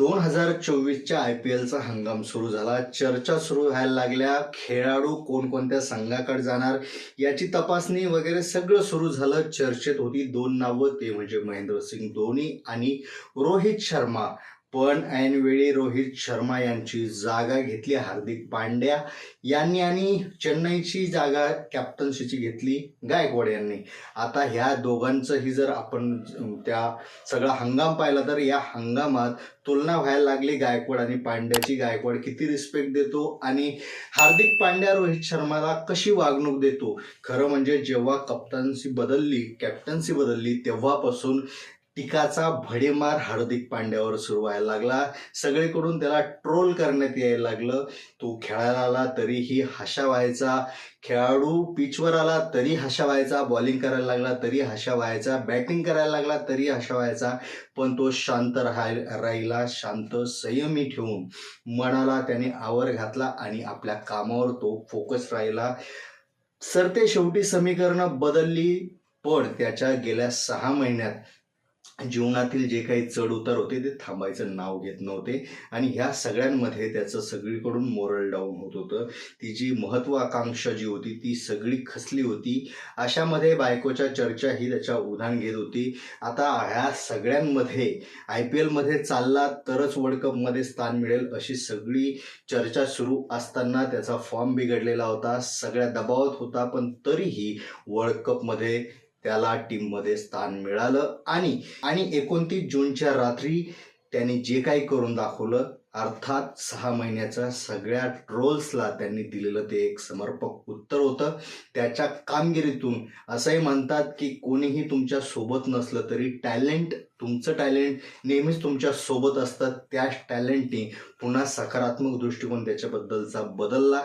दोन हजार चोवीसच्या आय पी एलचा हंगाम सुरू झाला. चर्चा सुरू व्हायला लागल्या. खेळाडू कोणकोणत्या संघाकडे जाणार याची तपासणी वगैरे सगळं सुरू झालं. चर्चेत होती दोन नावं ते म्हणजे महेंद्रसिंग धोनी आणि रोहित शर्मा. पण ऐनवेळी रोहित शर्मा यांची जागा घेतली हार्दिक पांड्या यांनी आणि चेन्नईची जागा कॅप्टन्सीची घेतली गायकवाड यांनी. आता ह्या दोघांचंही जर आपण त्या सगळा हंगाम पाहिला तर या हंगामात तुलना व्हायला लागली गायकवाड आणि पांड्याची. गायकवाड किती रिस्पेक्ट देतो आणि हार्दिक पांड्या रोहित शर्माला कशी वागणूक देतो? खरं म्हणजे जेव्हा कप्तानसी बदलली कॅप्टन्सी बदलली तेव्हापासून टीकाचा भडेमार हार्दिक पांड्यावर सुरू व्हायला लागला. सगळीकडून त्याला ट्रोल करण्यात यायला लागलं. तो खेळायला आला तरीही हशा व्हायचा. खेळाडू पिचवर आला तरी हशा व्हायचा. बॉलिंग करायला लागला तरी हशा व्हायचा. बॅटिंग करायला लागला तरी हशा व्हायचा. पण तो शांत राहाय राहिला. शांत संयमी ठेवून मनाला त्याने आवर घातला आणि आपल्या कामावर तो फोकस राहिला. सरते शेवटी समीकरणं बदलली. पण त्याच्या गेल्या सहा महिन्यात जीवनातील जे काही चढ उतार होते ते थांबायचं नाव घेत नव्हते. आणि ह्या सगळ्यांमध्ये त्याचं सगळीकडून मोरल डाऊन होत होतं. ती जी महत्वाकांक्षा जी होती ती सगळी खसली होती. अशामध्ये बायकोच्या चर्चा ही त्याच्या उधाण घेत होती. आता ह्या सगळ्यांमध्ये आय पी एलमध्ये चालला तरच वर्ल्ड कपमध्ये स्थान मिळेल अशी सगळी चर्चा सुरू असताना त्याचा फॉर्म बिघडलेला होता. सगळ्या दबावात होता पण तरीही वर्ल्ड कपमध्ये त्याला टीममध्ये स्थान मिळालं आणि आणि एकोणतीस जूनच्या रात्री त्यांनी जे काही करून दाखवलं अर्थात सहा महिन्याच्या सगळ्या ट्रोल्सला त्यांनी दिलेलं ते एक समर्पक उत्तर होतं. त्याच्या कामगिरीतून असंही म्हणतात की कोणीही तुमच्यासोबत नसलं तरी टॅलेंट तुमचं टॅलेंट नेहमीच तुमच्यासोबत असतं. त्याच टॅलेंटने पुन्हा सकारात्मक दृष्टिकोन त्याच्याबद्दलचा बदलला.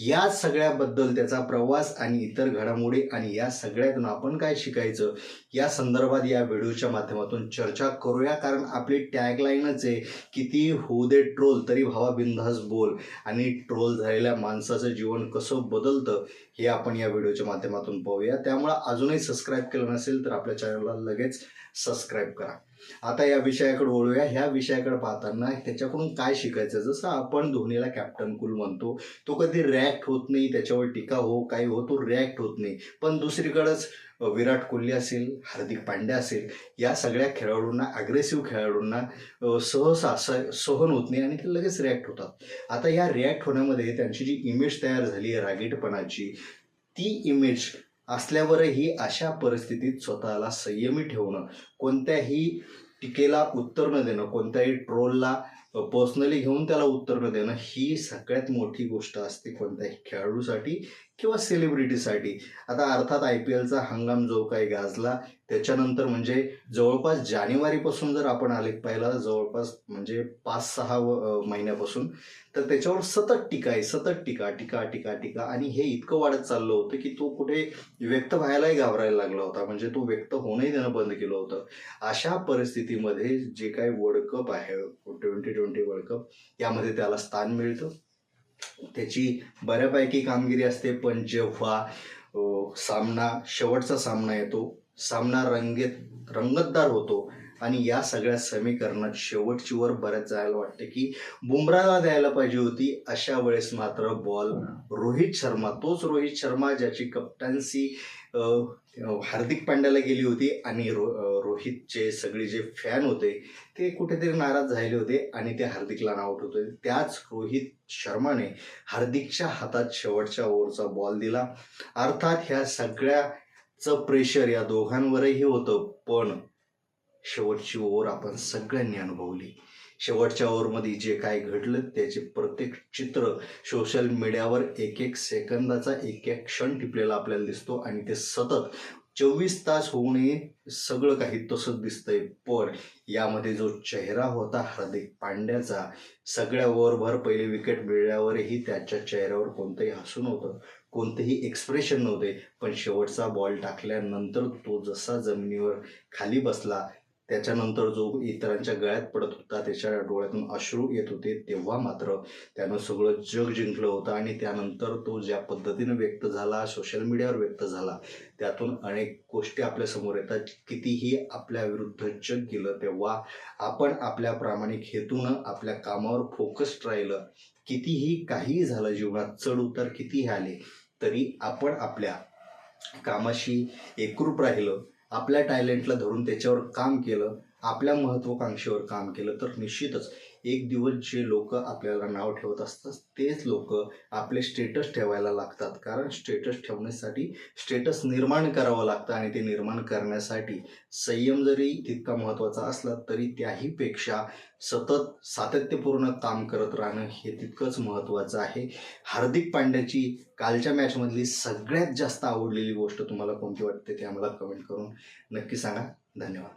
या सगळ्याबद्दल त्याचा प्रवास आणि इतर घडामोडी आणि या सगळ्यातून आपण काय शिकायचं या संदर्भात या व्हिडिओच्या माध्यमातून चर्चा करूया. कारण आपली टॅगलाईनच आहे किती होऊ दे ट्रोल तरी भावा बिंदास बोल. आणि ट्रोल झालेल्या माणसाचं जीवन कसं बदलतं हे आपण या व्हिडिओच्या माध्यमातून पाहूया. त्यामुळं अजूनही सबस्क्राईब केलं नसेल तर आपल्या चॅनलला लगेच सबस्क्राईब करा. आता या विषयाकडे वळूया. ह्या विषयाकडे पाहताना त्याच्याकडून काय शिकायचं? जसं आपण धोनीला कॅप्टन कुल म्हणतो तो कधी रॅक्ट होत नाही त्याच्यावर टीका हो काही हो तो रिॲक्ट होत नाही. पण दुसरीकडंच विराट कोहली असेल हार्दिक पांड्या असेल या सगळ्या खेळाडूंना अग्रेसिव्ह खेळाडूंना सहसा स सहन होत नाही आणि ते लगेच रिॲक्ट होतात. आता या रिॲक्ट होण्यामध्ये त्यांची जी इमेज तयार झाली आहे रागीटपणाची ती इमेज असल्यावरही अशा परिस्थितीत स्वतःला संयमी ठेवणं कोणत्याही टीकेला उत्तर न देणं कोणत्याही ट्रोलला पर्सनली घेऊन त्याला उत्तर न देणं ही सगळ्यात मोठी गोष्ट असते कोणत्याही खेळाडूसाठी. किंवा सेलिब्रिटीसाठी आता अर्थात आय पी एलचा हंगाम जो काही गाजला त्याच्यानंतर म्हणजे जवळपास जानेवारीपासून जर आपण आलेख पाहिला जवळपास म्हणजे पाच सहा महिन्यापासून तर त्याच्यावर सतत टीका आहे सतत टीका टीका टीका टीका. आणि हे इतकं वाढत चाललं होतं की तो कुठे व्यक्त व्हायलाही घाबरायला लागला होता. म्हणजे तो व्यक्त होणंही त्यानं बंद केलं होतं. अशा परिस्थितीमध्ये जे काही वर्ल्ड कप आहे ट्वेंटी ट्वेंटी वर्ल्ड कप यामध्ये त्याला स्थान मिळतं. त्याची बऱ्यापैकी कामगिरी असते. पण जेव्हा सामना शेवटचा सामना येतो. सामना रंगेत रंगतदार होतो. आणि या सगळ्या समीकरणात शेवटची वर बऱ्याच जायला वाटते की बुमराला द्यायला पाहिजे होती. अशा वेळेस मात्र बॉल रोहित शर्मा तोच रोहित शर्मा ज्याची कप्तानसी हार्दिक पांड्याला गेली होती आणि रो रोहितचे सगळे जे फॅन होते ते कुठेतरी नाराज झाले होते आणि ते हार्दिकला आउट होते. त्याच रोहित शर्माने हार्दिकच्या हातात शेवटच्या ओव्हरचा बॉल दिला. अर्थात ह्या सगळ्याचं प्रेशर या दोघांवरही होतं पण शेवटची ओव्हर आपण सगळ्यांनी अनुभवली. शेवटच्या ओव्हरमध्ये जे काय घडलं त्याचे प्रत्येक चित्र सोशल मीडियावर एक एक सेकंदाचा एक एक क्षण टिपलेला आपल्याला दिसतो आणि ते सतत चोवीस तास होऊनही सगळं काही तसंच दिसतंय. पण यामध्ये जो चेहरा होता हार्दिक पांड्याचा सगळ्या ओव्हरभर पहिले विकेट मिळल्यावरही त्याच्या चेहऱ्यावर कोणतंही हसू नव्हतं कोणतेही एक्सप्रेशन नव्हते. पण शेवटचा बॉल टाकल्यानंतर तो जसा जमिनीवर खाली बसला त्याच्यानंतर जो इतरांच्या गळ्यात पडत होता त्याच्या डोळ्यातून अश्रू येत होते तेव्हा मात्र त्यानं सगळं जग जिंकलं होतं आणि त्यानंतर तो ज्या पद्धतीनं व्यक्त झाला सोशल मीडियावर व्यक्त झाला त्यातून अनेक गोष्टी आपल्यासमोर येतात. कितीही आपल्या विरुद्ध जग गेलं तेव्हा आपण आपल्या प्रामाणिक हेतूनं आपल्या कामावर फोकस्ड राहिलं. कितीही काहीही झालं जीवनात चढ उतार कितीही आले तरी आपण आपल्या कामाशी एकरूप राहिलं. आपल्या टॅलेंटला धरून त्याच्यावर काम केलं आपल्या महत्त्वाकांक्षेवर काम केलं तर निश्चितच एक दिवस जे लोक आपल्याला नाव ठेवत असतात तेच लोक आपले स्टेटस ठेवायला लागतात. कारण स्टेटस ठेवण्यासाठी स्टेटस निर्माण करावं लागतं आणि ते निर्माण करण्यासाठी संयम जरी तितका महत्त्वाचा असला तरी त्याहीपेक्षा सतत सातत्यपूर्ण काम करत राहणं हे तितकंच महत्त्वाचं आहे. हार्दिक पांड्याची कालच्या मॅचमधली सगळ्यात जास्त आवडलेली गोष्ट तुम्हाला कोणती वाटते ते आम्हाला कमेंट करून नक्की सांगा. धन्यवाद.